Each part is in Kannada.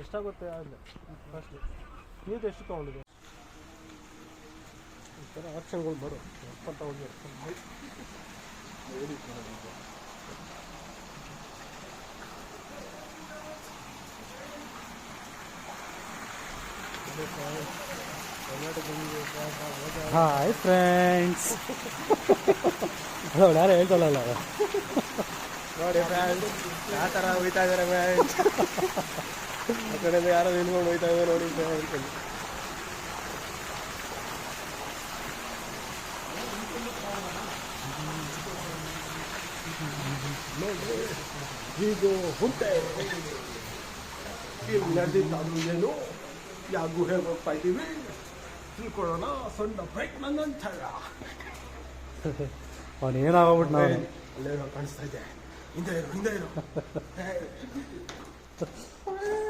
ಎಷ್ಟಾಗುತ್ತೆ ಆಗಲಿ ಕಾಸ್ಟ್ಲಿ ನೀವು ಎಷ್ಟು ತೊಗೊಂಡಿದೆ ಈ ಥರ ಆಪ್ಷನ್ಗಳು ಬರೋ ಎಪ್ಪತ್ತ ಹೋಗಿ ಹಾಯ್ ಫ್ರೆಂಡ್ಸ್ ಅದು ಯಾರು ಹೇಳ್ತಲ್ಲ ನೋಡಿ ಫ್ರೆಂಡ್ಸ್ ಯಾವ ಥರ ಹೋಯ್ತಾ ಇದ್ದಾರೆ ಫ್ರೆಂಡ್ಸ್ ಆ ಕಡೆಯಿಂದ ಯಾರೋ ನಿಂತ್ಕೊಂಡು ಹೋಯ್ತಾ ಇದ್ದಾರೆ ನೋಡಿ ಫ್ರೆಂಡ್ಸ್ ಹೀಗೂ ಹುಟ್ಟೆ ಇಲ್ಲಿ ನಡೆದಿದ್ದಾದ್ರೂ ಏನು ಯಾವ ಗುಹೆಗೆ ಹೋಗ್ತಾ ಇದ್ದೀವಿ. ತಿಳ್ಕೊಳ್ಳೋಣ ಸಣ್ಣ ಬ್ರೇಕ್ ನಂತರ. ಅವನು ಏನಾಗ್ಬಿಟ್ಟು ನಾವು ಕಾಣಿಸ್ತಾ ಇದೆ. ಹಿಂದೆ ಇರು ಹಿಂದೆ ಇರು.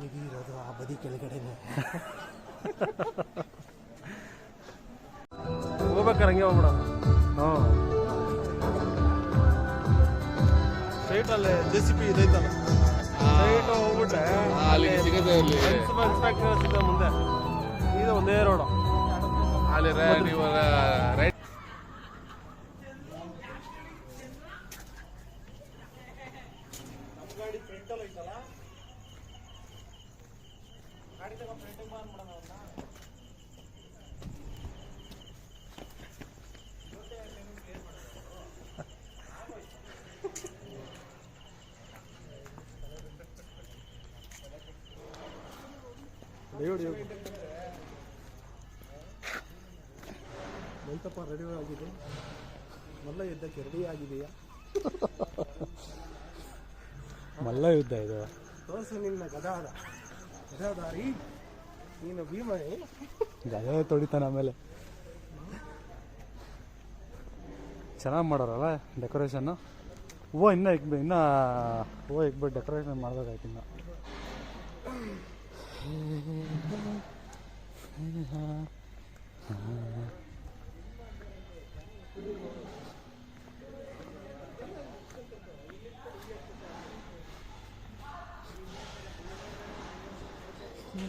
ಅಲ್ಲಿಗೆ ಇರೋದು ಆ ಬದಿ ಕೆಳಗಡೆನೆ? ಹೋಗ್ಬೇಕಾರೆ ಹಂಗೆ ಹೋಗ್ಬಿಡ ಹ್ಞೂ. ಸ್ಟ್ರೈಟಲ್ಲಿ ಜೆ ಸಿ ಪಿ ಇದೈತಲ್ಲ ಸ್ಟ್ರೈಟ್ ಹೋಗ್ಬಿಟ್ರೆ ಅಲ್ಲಿ ಸಿಗದೆ ಅಲ್ಲಿ. ಮುನ್ಸಿಪಲ್ ಇನ್ಸ್ಪೆಕ್ಟರ್ ಮುಂದೆ. ಇದು ಒಂದೇ ರೋಡು ಅಲ್ಲಿ ನೀವು ರೈಟ್ ಮಂತಪ್ಪ ರೆಡಿ ಆಗಿದೆ ಮಲ್ಲ ಯುದ್ಧಕ್ಕೆ ರೆಡಿ ಆಗಿದೆಯಾ ಮಲ್ಲ ಯುದ್ಧ ಇದು. ತೋರಿಸು ನಿನ್ನ ಗದಾದ. ಗದಾಧಾರಿ ನೀನು ತೊಡಿತಾನೆ ಆಮೇಲೆ. ಚೆನ್ನಾಗಿ ಮಾಡೋರಲ್ಲ ಡೆಕೋರೇಷನ್ನು ಹೂವು ಇನ್ನೂ ಇಕ್ಬಿ ಇನ್ನೂ ಹೂವು ಇಕ್ಬಿಟ್ಟು ಡೆಕೋರೇಷನ್ ಮಾಡಬೇಕಾಯ್ತು ಇನ್ನು. ಹ್ಞೂ Oh,